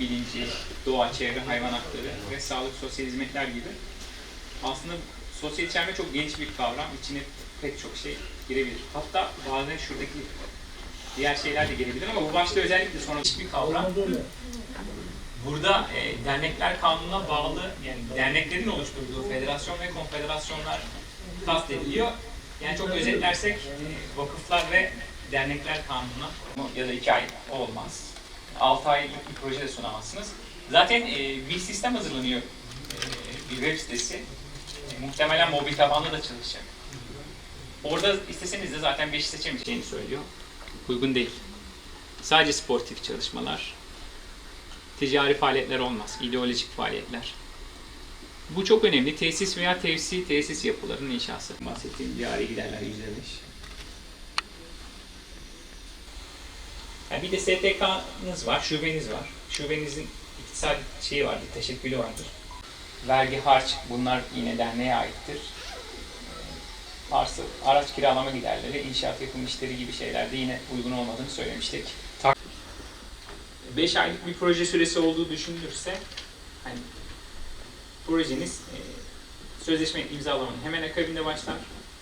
bilinci, doğa, çevre, hayvan hakları ve sağlık sosyal hizmetler gibi. Aslında sosyal içerme çok geniş bir kavram. İçine pek çok şey girebilir. Hatta bazen şuradaki diğer şeyler de gelebilir ama bu başta özellikle sonra bir kavram. Burada e, dernekler kanununa bağlı, yani derneklerin oluşturduğu federasyon ve konfederasyonlar kastediliyor. Yani çok özetlersek e, vakıflar ve dernekler kanununa ya da iki ay olmaz. 6 aylık bir proje de sunamazsınız. Zaten e, bir sistem hazırlanıyor. E, bir web sitesi. E, muhtemelen mobil tabanlı da çalışacak. Orada isteseniz de zaten 5'i seçemeyeceğini söylüyor. Uygun değil. Sadece sportif çalışmalar, ticari faaliyetler olmaz, ideolojik faaliyetler. Bu çok önemli. Tesis veya tevsi tesis yapılarının inşası. Bahsettiğim cari giderler %5. Yani bir de STK'nız var, şubeniz var. Şubenizin iktisadi şeyi vardır, teşekkülü vardır. Vergi, harç bunlar yine derneğe aittir. Ee, Arsa, araç kiralama giderleri, inşaat yapım işleri gibi şeylerde yine uygun olmadığını söylemiştik. 5 aylık bir proje süresi olduğu düşünülürse hani projeniz e, sözleşme imzalamanın hemen akabinde başlar.